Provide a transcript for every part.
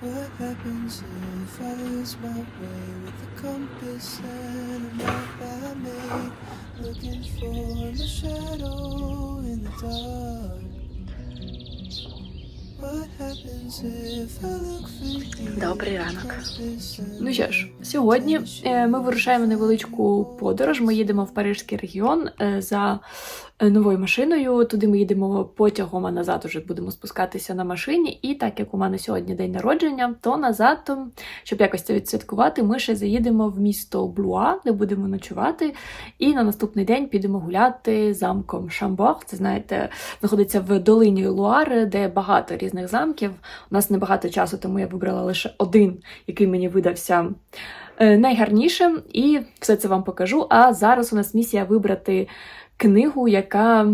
What happens if I lose my way with the compass and a map I made? Looking for my shadow in the dark. What Добрий ранок. Ну що ж, сьогодні е, ми вирушаємо невеличку подорож. Ми їдемо в Парижський регіон е, за е, новою машиною. Туди ми їдемо потягом, а назад уже будемо спускатися на машині. І так як у мене сьогодні день народження, то назад, щоб якось це відсвяткувати, ми ще заїдемо в місто Блуа, де будемо ночувати. І на наступний день підемо гуляти замком Шамбор. Це знаєте, знаходиться в долині Луари, де багато різних замків. У нас небагато часу, тому я вибрала лише один, який мені видався е, найгарнішим, і все це вам покажу. А зараз у нас місія вибрати книгу, яка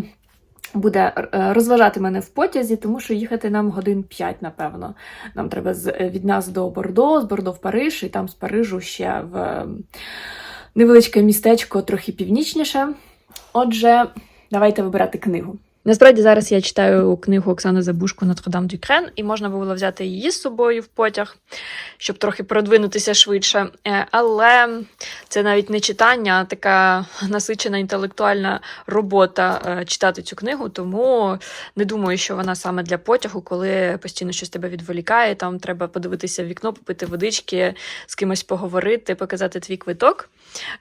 буде е, розважати мене в потязі, тому що їхати нам годин 5, напевно. Нам треба е, від нас до Бордо, з Бордо в Париж, і там з Парижу ще в невеличке містечко трохи північніше. Отже, давайте вибирати книгу. Насправді зараз я читаю книгу Оксани Забушко Нотр-Дам Дюкрен, і можна було взяти її з собою в потяг, щоб трохи продвинутися швидше. Е, Але це навіть не читання, а така насичена інтелектуальна робота е, читати цю книгу. Тому не думаю, що вона саме для потягу, коли постійно щось тебе відволікає. Там треба подивитися в вікно, попити водички, з кимось поговорити, показати твій квиток.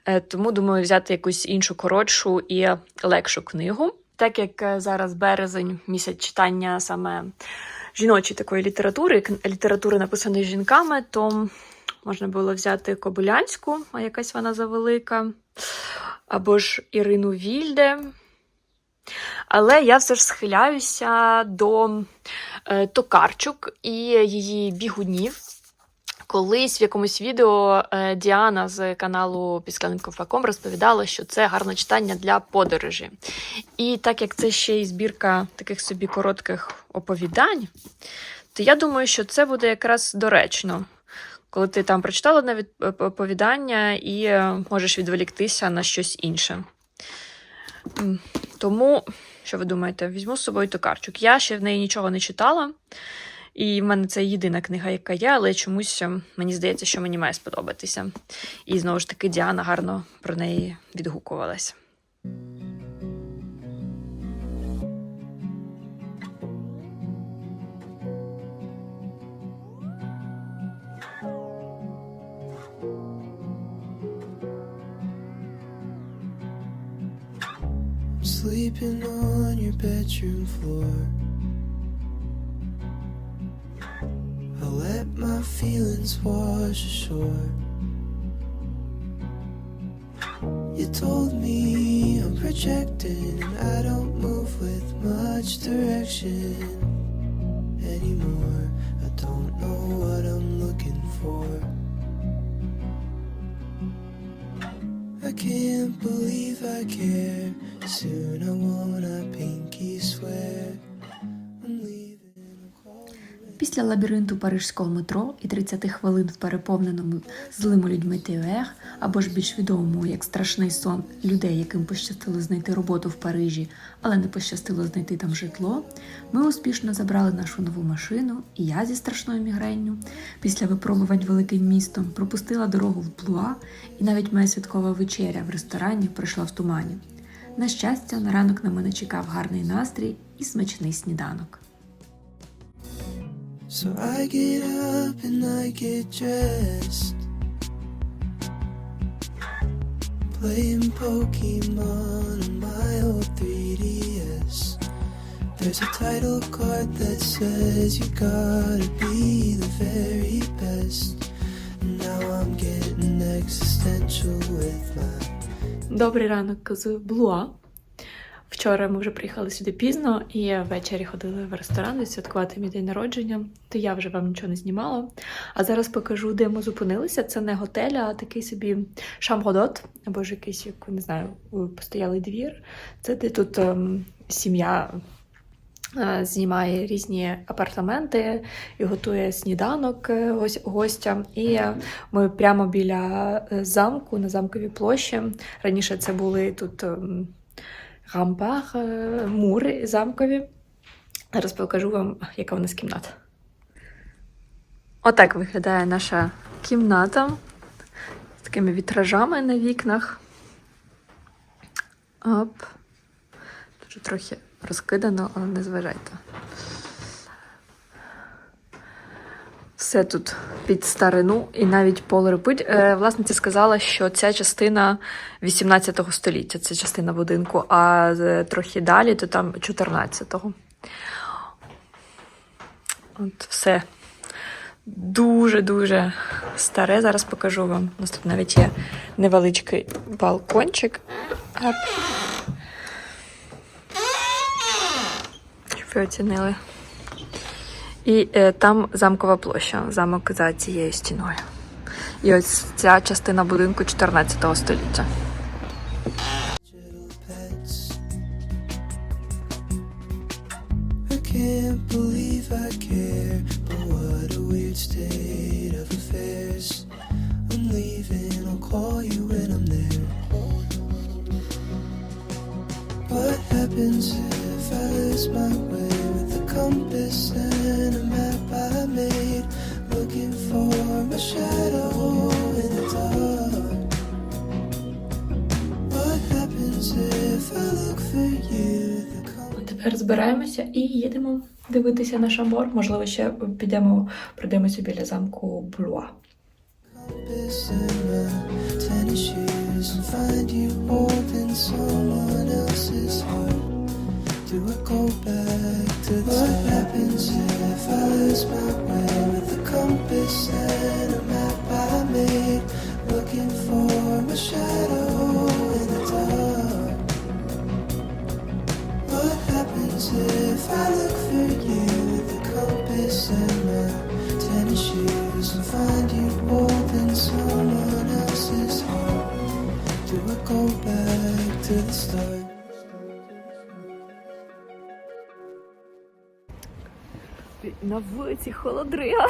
Е, Тому думаю, взяти якусь іншу коротшу і легшу книгу. Так як е, зараз березень, місяць читання саме жіночої такої літератури, літератури написаної жінками, то можна було взяти Кобилянську, а якась вона завелика, або ж Ірину Вільде. Але я все ж схиляюся до е, Токарчук і її бігунів. Колись в якомусь відео е, Діана з каналу Піскаленко Факом розповідала, що це гарне читання для подорожі. І так як це ще й збірка таких собі коротких оповідань, то я думаю, що це буде якраз доречно, коли ти там прочитала навіть оповідання і е, можеш відволіктися на щось інше. Тому, що ви думаєте, візьму з собою Токарчук. Я ще в неї нічого не читала. І в мене це єдина книга, яка є, але чомусь е, мені здається, що мені має сподобатися. І знову ж таки Діана гарно про неї відгукувалась. I'm sleeping on your bedroom floor. Feelings wash ashore. You told me I'm projecting I don't move with much direction anymore. I don't know what I'm looking for. I can't believe I care. Soon I wanna pinky swear. Після лабіринту парижського метро і 30 хвилин в переповненому злими людьми ТВР, або ж більш відомому як страшний сон людей, яким пощастило знайти роботу в Парижі, але не пощастило знайти там житло, ми успішно забрали нашу нову машину, і я зі страшною мігренню після випробувань великим містом пропустила дорогу в Блуа, і навіть моя святкова вечеря в ресторані пройшла в тумані. На щастя, на ранок на мене чекав гарний настрій і смачний сніданок. So I get up and I get dressed. Playing Pokemon on my old 3DS. There's a title card that says you gotta be the very best. Now I'm getting existential with my Добрий ранок з Блуа. Вчора ми вже приїхали сюди пізно і ввечері ходили в ресторан відсвяткувати мій день народження. То я вже вам нічого не знімала. А зараз покажу, де ми зупинилися. Це не готель, а такий собі шамгодот, або ж якийсь, як не знаю, постоялий двір. Це де тут ем, сім'я е, знімає різні апартаменти і готує сніданок е, гостям. І ми прямо біля е, замку на замковій площі. Раніше це були тут рампар, е, мури замкові. Зараз покажу вам, яка у нас кімната. Отак виглядає наша кімната з такими вітражами на вікнах. Оп. Дуже трохи розкидано, але не зважайте. Все тут під старину і навіть пол репуть. Е, власниця сказала, що ця частина 18 століття, це частина будинку, а трохи далі, то там 14-го. От все дуже-дуже старе. Зараз покажу вам. У нас тут навіть є невеличкий балкончик. Щоб ви оцінили. І е, там замкова площа, замок за цією стіною. І ось ця частина будинку 14 століття. what happens if I lose my way compass and a map I made? Looking for my shadow in the dark. What happens if I look for you? The compass Тепер збираємося і їдемо дивитися на шамбор. Можливо, ще підемо, пройдемося біля замку Блуа. find you someone else's heart. Do I go back to the What happens if I lose my way with the compass and a map I made? Looking for my shadow in the dark. What happens if I look for you with the compass and my tennis shoes and find you holding someone else's heart? Do I go back to the start? На вулиці холодрига.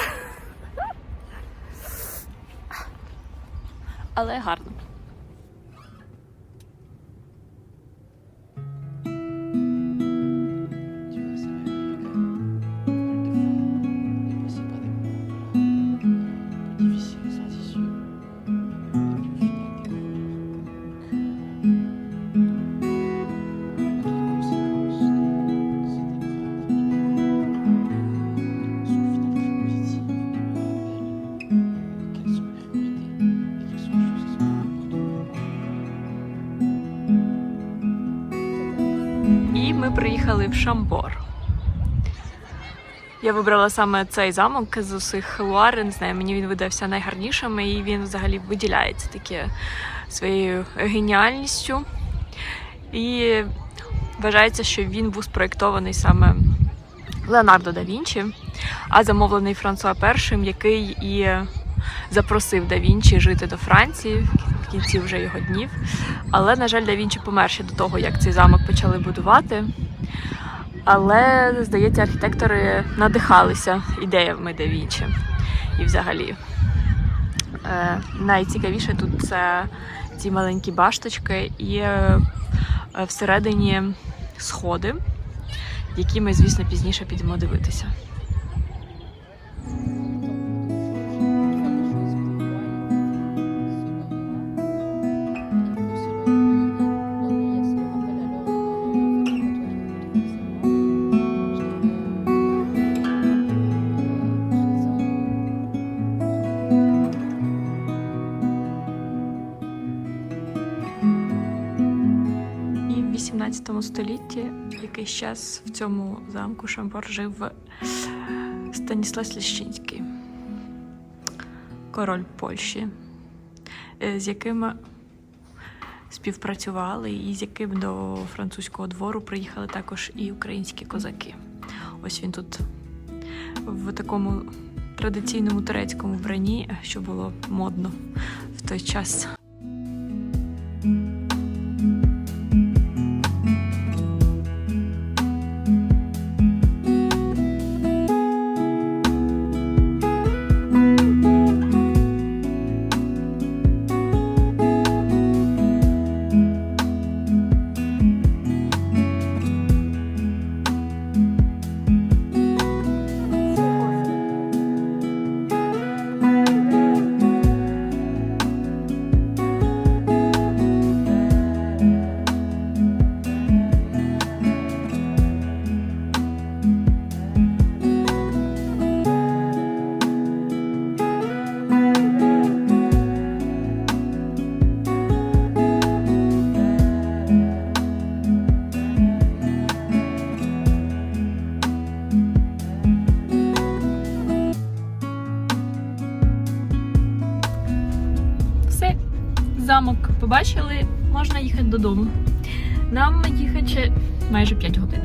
Але гарно. Приїхали в Шамбор. Я вибрала саме цей замок з усіх Луари. Не знаю, мені він видався найгарнішим, і він взагалі виділяється таке своєю геніальністю. І вважається, що він був спроєктований саме Леонардо да Вінчі, а замовлений Франсуа І, який і запросив да Вінчі жити до Франції в кінці вже його днів. Але, на жаль, да Вінчі помер ще до того, як цей замок почали будувати. Але, здається, архітектори надихалися ідеями да Вінчі. І взагалі. Е, найцікавіше тут це ці маленькі башточки і е, всередині сходи, які ми, звісно, пізніше підемо дивитися. Столітті якийсь час в цьому замку Шамбор жив Станіслав Ліщинський, король Польщі, е, з яким співпрацювали і з яким до французького двору приїхали також і українські козаки. Ось він тут в такому традиційному турецькому вбранні, що було модно в той час. Додому. Нам їхати ще майже 5 годин.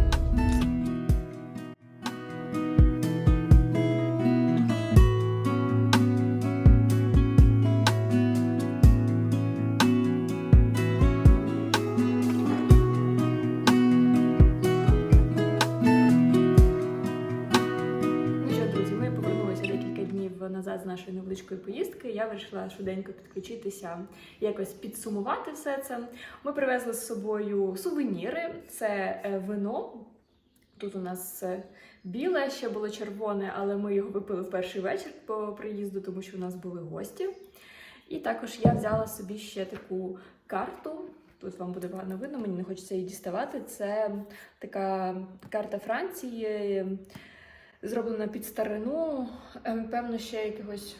Поїздки. Я вирішила швиденько підключитися, якось підсумувати все це. Ми привезли з собою сувеніри: це е, вино. Тут у нас е, біле, ще було червоне, але ми його випили в перший вечір по приїзду, тому що у нас були гості. І також я взяла собі ще таку карту. Тут вам буде гарно видно, мені не хочеться її діставати. Це така карта Франції, зроблена під старину, е, певно, ще якогось.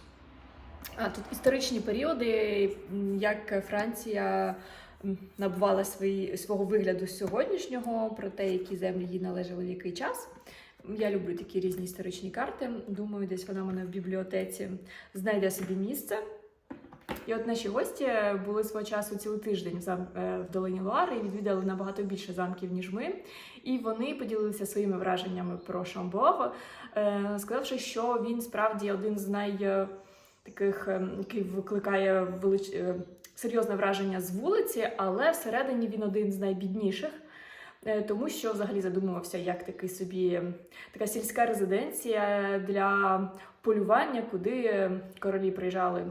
А тут історичні періоди, як Франція набувала свої, свого вигляду сьогоднішнього, про те, які землі їй належали в який час. Я люблю такі різні історичні карти. Думаю, десь вона в мене в бібліотеці знайде собі місце. І от наші гості були свого часу цілий тиждень в, зам... е, в долині Луари і відвідали набагато більше замків, ніж ми. І вони поділилися своїми враженнями про Шамбов, е, сказавши, що він справді один з най е, таких, е, який викликає велич... е, серйозне враження з вулиці, але всередині він один з найбідніших. е, Тому що взагалі задумувався як такий собі така сільська резиденція для полювання, куди королі приїжджали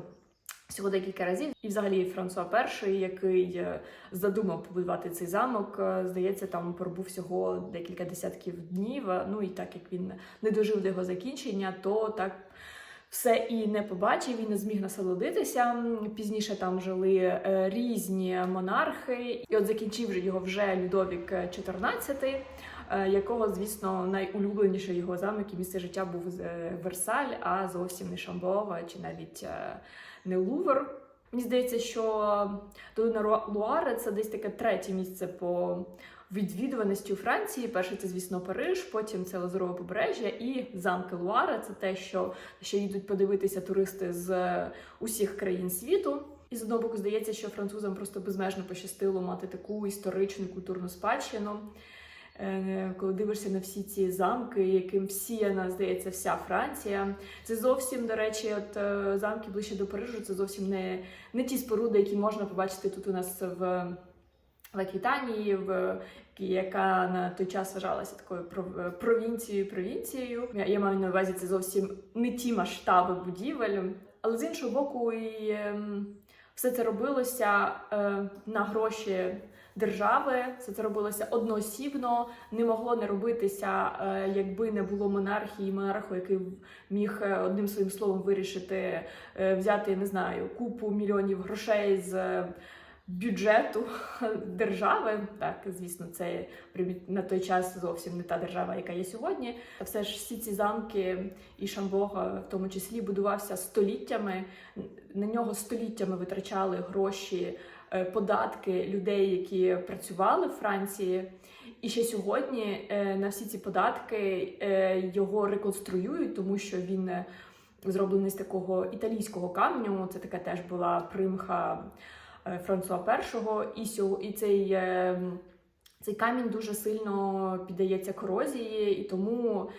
всього декілька разів. І взагалі Франсуа І, який е, задумав побудувати цей замок, здається, там пробув всього декілька десятків днів. Ну і так як він не дожив до його закінчення, то так. Все і не побачив, і не зміг насолодитися. Пізніше там жили е, різні монархи, і от закінчив його вже Людовік XIV, е, якого, звісно, найулюбленіший його замок і місце життя був е, Версаль, а зовсім не Шамбова чи навіть е, не Лувр. Мені здається, що долина Луари це десь таке третє місце по відвідуваності у Франції. Перше це, звісно, Париж, потім це Лазурове побережжя і замки Луари. Це те, що, що їдуть подивитися туристи з усіх країн світу. І з одного боку здається, що французам просто безмежно пощастило мати таку історичну культурну спадщину. Е, Коли дивишся на всі ці замки, яким всіяна, здається, вся Франція. Це зовсім, до речі, от е, замки ближче до Парижу, це зовсім не, не ті споруди, які можна побачити тут у нас в, в Аквітанії, в яка на той час вважалася такою пров- провінцією провінцією. Я, маю на увазі це зовсім не ті масштаби будівель, але з іншого боку, і ем, все це робилося е, на гроші держави. Все це робилося одноосібно, не могло не робитися, е, якби не було монархії, монарху, який міг е, одним своїм словом вирішити взяти, не знаю, купу мільйонів грошей з. Бюджету держави, так звісно, це на той час зовсім не та держава, яка є сьогодні. Все ж всі ці замки і Шамбог, в тому числі, будувався століттями. На нього століттями витрачали гроші, е, податки людей, які працювали в Франції. І ще сьогодні е, на всі ці податки е, його реконструюють, тому що він зроблений з такого італійського каменю. Це така теж була примха Франсуа І. І, цей, е, цей камінь дуже сильно піддається корозії, і тому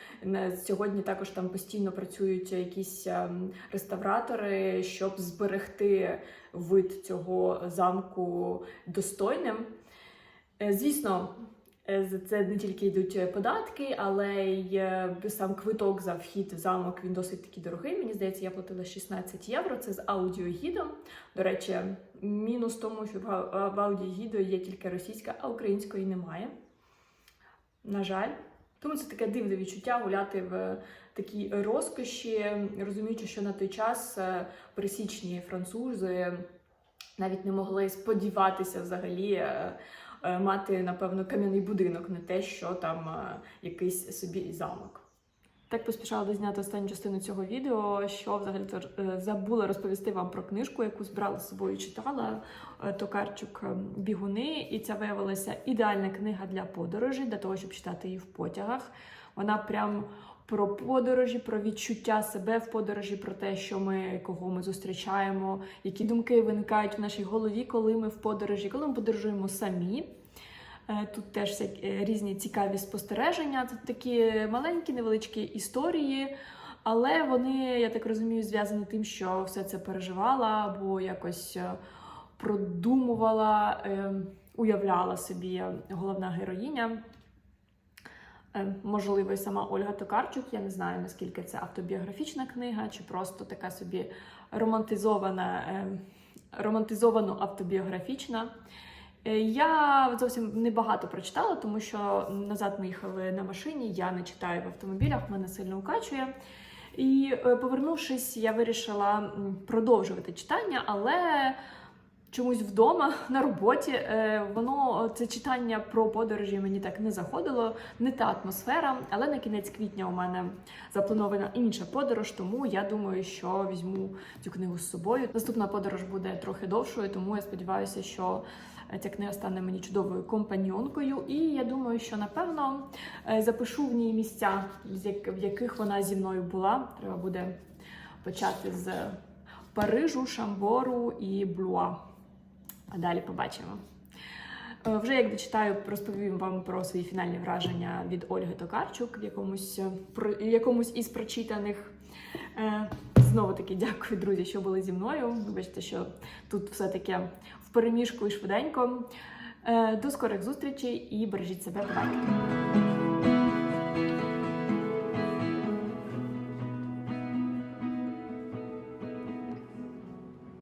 сьогодні також там постійно працюють якісь ем, реставратори, щоб зберегти вид цього замку достойним. Е, Звісно, е, за це не тільки йдуть е, податки, але й е, сам квиток за вхід в замок він досить таки дорогий. Мені здається, я платила 16 євро. Це з аудіогідом. До речі, мінус тому, що в ау- аудіогіду є тільки російська, а української немає. На жаль. Тому це таке дивне відчуття гуляти в такій розкоші, розуміючи, що на той час е, пересічні французи навіть не могли сподіватися взагалі е, е, мати, напевно, кам'яний будинок, не те, що там е, якийсь собі замок. Так поспішала дозняти останню частину цього відео, що взагалі е, забула розповісти вам про книжку, яку збирала з собою читала е, Токарчук е, Бігуни. І це виявилася ідеальна книга для подорожей, для того, щоб читати її в потягах. Вона прям про подорожі, про відчуття себе в подорожі, про те, що ми кого ми зустрічаємо, які думки виникають в нашій голові, коли ми в подорожі, коли ми подорожуємо самі. Е, Тут теж е, різні цікаві спостереження. Тут такі маленькі, невеличкі історії, але вони, я так розумію, зв'язані тим, що все це переживала або якось е, продумувала, е, уявляла собі головна героїня. Е, Можливо, і сама Ольга Токарчук. Я не знаю, наскільки це автобіографічна книга, чи просто така собі романтизована, е, романтизовано автобіографічна. Е, Я зовсім небагато прочитала, тому що назад ми їхали на машині, я не читаю в автомобілях, мене сильно укачує. І повернувшись, я вирішила продовжувати читання, але чомусь вдома на роботі е, воно це читання про подорожі мені так не заходило, не та атмосфера. Але на кінець квітня у мене запланована інша подорож, тому я думаю, що візьму цю книгу з собою. Наступна подорож буде трохи довшою, тому я сподіваюся, що е, ця книга стане мені чудовою компаньонкою. І я думаю, що напевно е, запишу в ній місця, в яких вона зі мною була. Треба буде почати з Парижу, Шамбору і Блуа. А далі побачимо. Е, Вже як дочитаю, розповім вам про свої фінальні враження від Ольги Токарчук в якомусь, е, в якомусь із прочитаних. Е, Знову таки дякую, друзі, що були зі мною. Вибачте, що тут все таке в переміжку і швиденько. Е, До скорих зустрічей і бережіть себе. Бувайте!